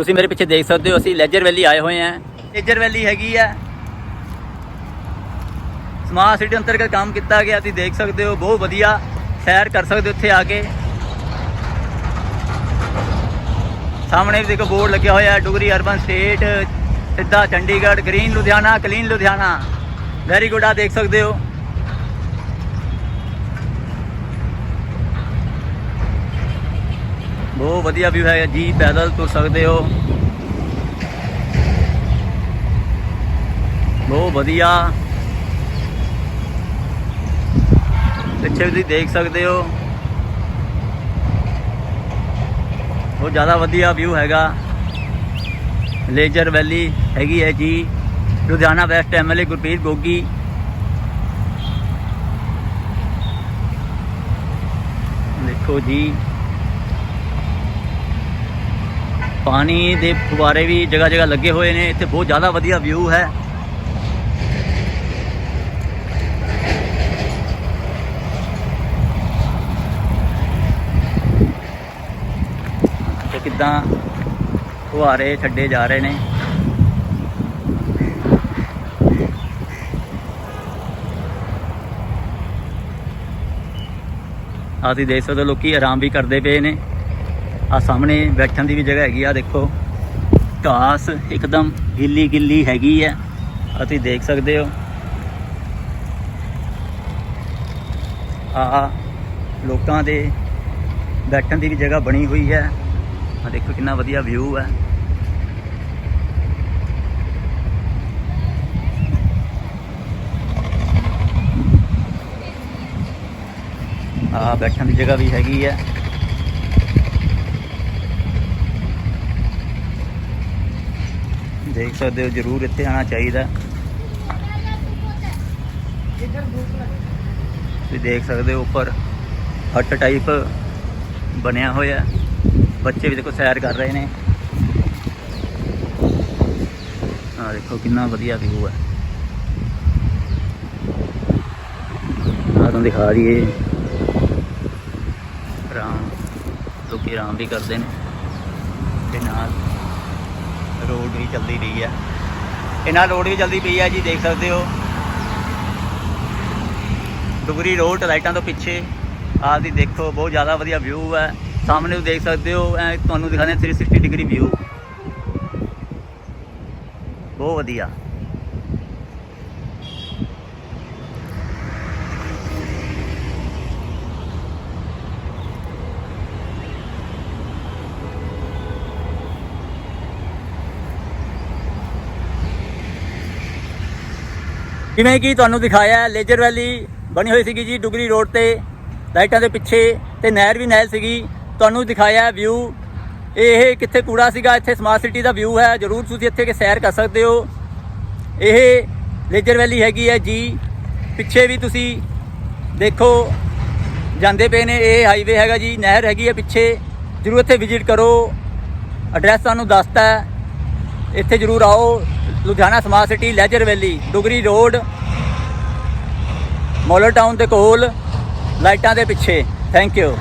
ਤੁਸੀਂ ਮੇਰੇ ਪਿੱਛੇ ਦੇਖ ਸਕਦੇ ਹੋ, ਅਸੀਂ ਲੈਜਰ ਵੈਲੀ ਆਏ ਹੋਏ ਹਾਂ। ਲੈਜਰ ਵੈਲੀ ਹੈਗੀ ਆ। ਸਮਾਰਟ ਸਿਟੀ ਅੰਤਰਗਤ ਕੰਮ ਕੀਤਾ ਗਿਆ, ਤੁਸੀਂ ਦੇਖ ਸਕਦੇ ਹੋ, ਬਹੁਤ ਵਧੀਆ। ਸੈਰ ਕਰ ਸਕਦੇ ਹੋ ਇੱਥੇ ਆ ਕੇ। ਸਾਹਮਣੇ ਵੀ ਦੇਖੋ, ਬੋਰਡ ਲੱਗਿਆ ਹੋਇਆ ਹੈ ਡੁਗਰੀ ਅਰਬਨ ਸਟੇਟ, ਸਿੱਧਾ Chandigarh, green Ludhiana, clean Ludhiana. Very good ਆ, ਦੇਖ ਸਕਦੇ ਹੋ। ਬਹੁਤ ਵਧੀਆ ਵਿਊ ਹੈ ਜੀ, ਪੈਦਲ ਤੁਰ ਸਕਦੇ ਹੋ। ਬਹੁਤ ਵਧੀਆ। ਪਿੱਛੇ ਵੀ ਤੁਸੀਂ ਦੇਖ ਸਕਦੇ ਹੋ। ਬਹੁਤ ਜ਼ਿਆਦਾ ਵਧੀਆ ਵਿਊ ਹੈਗਾ। ਲੇਜਰ ਵੈਲੀ ਹੈਗੀ ਹੈ ਜੀ। Ludhiana west MLA Gurpreet Gogi. ਦੇਖੋ ਜੀ। ਪਾਣੀ ਦੇ ਫੁਵਾਰੇ ਵੀ ਜਗ੍ਹਾ ਜਗ੍ਹਾ ਲੱਗੇ ਹੋਏ ਨੇ, ਇੱਥੇ ਬਹੁਤ ਜ਼ਿਆਦਾ ਵਧੀਆ ਵਿਊ ਹੈ। ਤੇ ਕਿਦਾਂ ਫੁਹਾਰੇ ਛੱਡੇ ਜਾ ਰਹੇ ਨੇ? ਆਹ ਦੇਖ ਸਕਦੇ ਹੋ, ਲੋਕੀ ਆਰਾਮ ਵੀ ਕਰਦੇ ਪਏ ਨੇ। ਆ ਸਾਹਮਣੇ ਬੈਠਣ ਦੀ ਵੀ ਜਗ੍ਹਾ ਹੈਗੀ ਆ, ਦੇਖੋ। ਘਾਸ ਇੱਕਦਮ ਗਿੱਲੀ ਗਿੱਲੀ ਹੈਗੀ ਆ ਤੁਸੀਂ ਦੇਖ ਸਕਦੇ ਹੋ। ਆ ਲੋਕਾਂ ਦੇ ਬੈਠਣ ਦੀ ਵੀ ਜਗ੍ਹਾ ਬਣੀ ਹੋਈ ਹੈ। ਆ ਦੇਖੋ ਕਿੰਨਾ ਵਧੀਆ ਵਿਊ ਹੈ ਆ ਬੈਠਣ ਦੀ ਜਗ੍ਹਾ ਵੀ ਹੈਗੀ ਹੈ ਦੇਖ ਸਕਦੇ ਹੋ, ਜਰੂਰ ਇੱਥੇ ਆਣਾ ਚਾਹੀਦਾ। ਤੁਸੀਂ ਦੇਖ ਸਕਦੇ ਹੋ, ਉੱਪਰ ਹੱਟ ਟਾਈਪ ਬਣਿਆ ਹੋਇਆ। ਬੱਚੇ ਵੀ ਦੇਖੋ ਸੈਰ ਕਰ ਰਹੇ ਨੇ। ਆ ਦੇਖੋ, ਕਿੰਨਾ ਵਧੀਆ ਵਿਊ ਹੈ ਆ ਤੁਹਾਨੂੰ ਦਿਖਾ ਦਈਏ। ਆਰਾਮ, ਲੋਕੀ ਆਰਾਮ ਵੀ ਕਰਦੇ ਨੇ। ਤੇ ਨਾਲ ਰੋਡ ਵੀ ਚੱਲਦੀ ਪਈ ਹੈ ਇਹਨਾਂ ਰੋਡ ਵੀ ਚੱਲਦੀ ਪਈ ਹੈ ਜੀ, ਦੇਖ ਸਕਦੇ ਹੋ। ਡੁਗਰੀ ਰੋਡ, ਲਾਈਟਾਂ ਤੋਂ ਪਿੱਛੇ। ਆਪ ਦੀ ਦੇਖੋ, ਬਹੁਤ ਜ਼ਿਆਦਾ ਵਧੀਆ ਵਿਊ ਹੈ ਸਾਹਮਣੇ ਵੀ ਦੇਖ ਸਕਦੇ ਹੋ, ਐ ਤੁਹਾਨੂੰ ਦਿਖਾਣੇ 360 ਡਿਗਰੀ ਵਿਊ ਬਹੁਤ ਵਧੀਆ। ਜਿਵੇਂ ਕਿ ਤੁਹਾਨੂੰ ਦਿਖਾਇਆ, ਲੇਜਰ ਵੈਲੀ ਬਣੀ ਹੋਈ ਸੀਗੀ ਜੀ ਡੁਗਰੀ ਰੋਡ ਤੇ, ਲਾਈਟਾਂ ਦੇ ਪਿੱਛੇ ਤੇ ਨਹਿਰ ਵੀ ਨਹਿਰ ਸੀਗੀ। ਤੁਹਾਨੂੰ ਦਿਖਾਇਆ ਵਿਊ ਇਹ ਕਿੱਥੇ ਕੂੜਾ ਸੀਗਾ? ਇੱਥੇ ਸਮਾਰਟ ਸਿਟੀ ਦਾ ਵਿਊ ਹੈ। ਜਰੂਰ ਤੁਸੀਂ ਇੱਥੇ ਕੇ ਸੈਰ ਕਰ ਸਕਦੇ ਹੋ। ਇਹ ਲੇਜਰ ਵੈਲੀ ਹੈਗੀ ਹੈ ਜੀ। ਪਿੱਛੇ ਵੀ ਤੁਸੀਂ ਦੇਖੋ, ਜਾਂਦੇ ਪਏ ਨੇ। ਇਹ ਹਾਈਵੇ ਹੈਗਾ ਜੀ, ਨਹਿਰ ਹੈਗੀ ਹੈ ਪਿੱਛੇ। ਜਰੂਰ ਇੱਥੇ ਵਿਜ਼ਿਟ ਕਰੋ। ਐਡਰੈਸ ਤੁਹਾਨੂੰ ਦੱਸਤਾ ਇੱਥੇ ਜਰੂਰ ਆਓ। Ludhiana smart city, leisure valley, Dugri road, model town ਦੇ ਕੋਲ, ਲਾਈਟਾਂ ਦੇ ਪਿੱਛੇ। Thank you